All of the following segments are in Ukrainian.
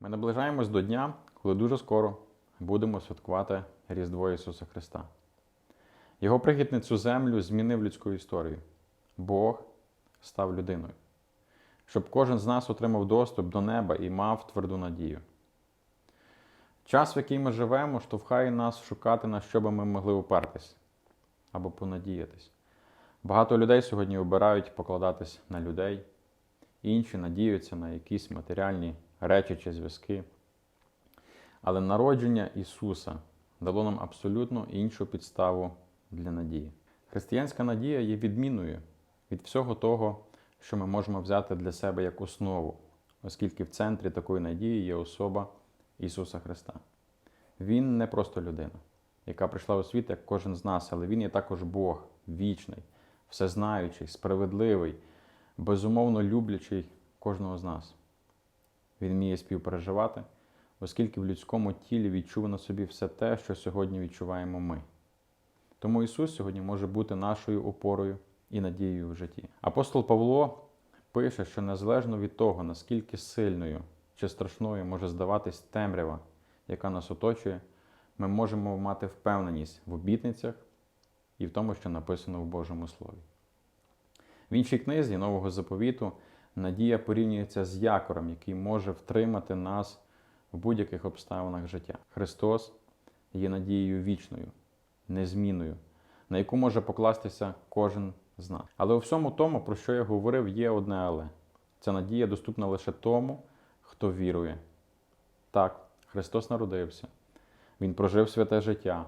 Ми наближаємось до дня, коли дуже скоро будемо святкувати Різдво Ісуса Христа. Його прихід на цю землю змінив людську історію. Бог став людиною, щоб кожен з нас отримав доступ до неба і мав тверду надію. Час, в який ми живемо, штовхає нас шукати, на що би ми могли упертись або понадіятись. Багато людей сьогодні обирають покладатись на людей, інші надіються на якісь матеріальні речі чи зв'язки. Але народження Ісуса дало нам абсолютно іншу підставу для надії. Християнська надія є відмінною від всього того, що ми можемо взяти для себе як основу, оскільки в центрі такої надії є особа Ісуса Христа. Він не просто людина, яка прийшла у світ, як кожен з нас, але Він є також Бог, вічний, всезнаючий, справедливий, безумовно люблячий кожного з нас. Він вміє співпереживати, оскільки в людському тілі відчув на собі все те, що сьогодні відчуваємо ми. Тому Ісус сьогодні може бути нашою опорою і надією в житті. Апостол Павло пише, що незалежно від того, наскільки сильною чи страшною може здаватись темрява, яка нас оточує, ми можемо мати впевненість в обітницях і в тому, що написано в Божому Слові. В іншій книзі Нового заповіту надія порівнюється з якором, який може втримати нас в будь-яких обставинах життя. Христос є надією вічною, незмінною, на яку може покластися кожен з нас. Але у всьому тому, про що я говорив, є одне але. Ця надія доступна лише тому, хто вірує. Так, Христос народився. Він прожив святе життя,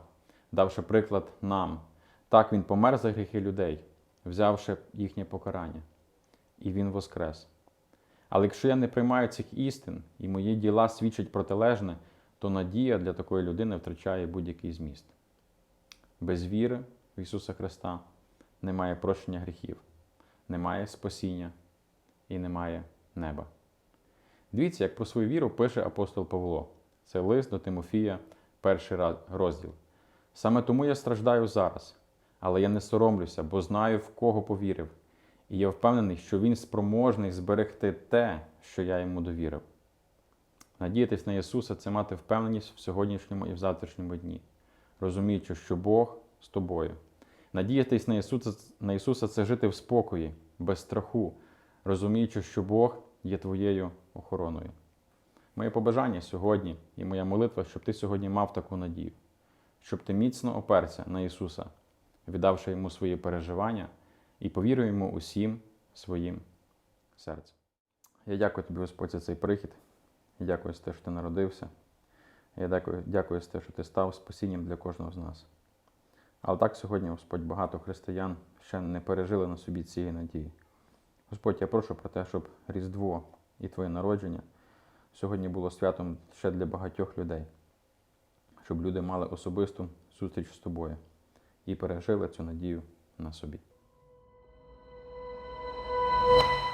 давши приклад нам. Так, Він помер за гріхи людей, взявши їхнє покарання. І Він воскрес. Але якщо я не приймаю цих істин і мої діла свідчать протилежне, то надія для такої людини втрачає будь-який зміст. Без віри в Ісуса Христа немає прощення гріхів, немає спасіння і немає неба. Дивіться, як про свою віру пише апостол Павло. Це лист до Тимофія, перший розділ. Саме тому я страждаю зараз, але я не соромлюся, бо знаю, в кого повірив, і я впевнений, що він спроможний зберегти те, що я йому довірив. Надіятись на Ісуса це мати впевненість в сьогоднішньому і в завтрашньому дні, розуміючи, що Бог з тобою. Надіятись на Ісуса, на Ісуса це жити в спокої, без страху, розуміючи, що Бог є твоєю охороною. Моє побажання сьогодні і моя молитва, щоб ти сьогодні мав таку надію, щоб ти міцно оперся на Ісуса, віддавши йому свої переживання і повірив йому усім своїм серцем. Я дякую тобі, Господь, за цей прихід. Я дякую за те, що ти народився. Я дякую, дякую за те, що ти став спасінням для кожного з нас. Але так сьогодні, Господь, багато християн ще не пережили на собі цієї надії. Господь, я прошу про те, щоб Різдво і Твоє народження сьогодні було святом ще для багатьох людей, щоб люди мали особисту зустріч з тобою і пережили цю надію на собі. you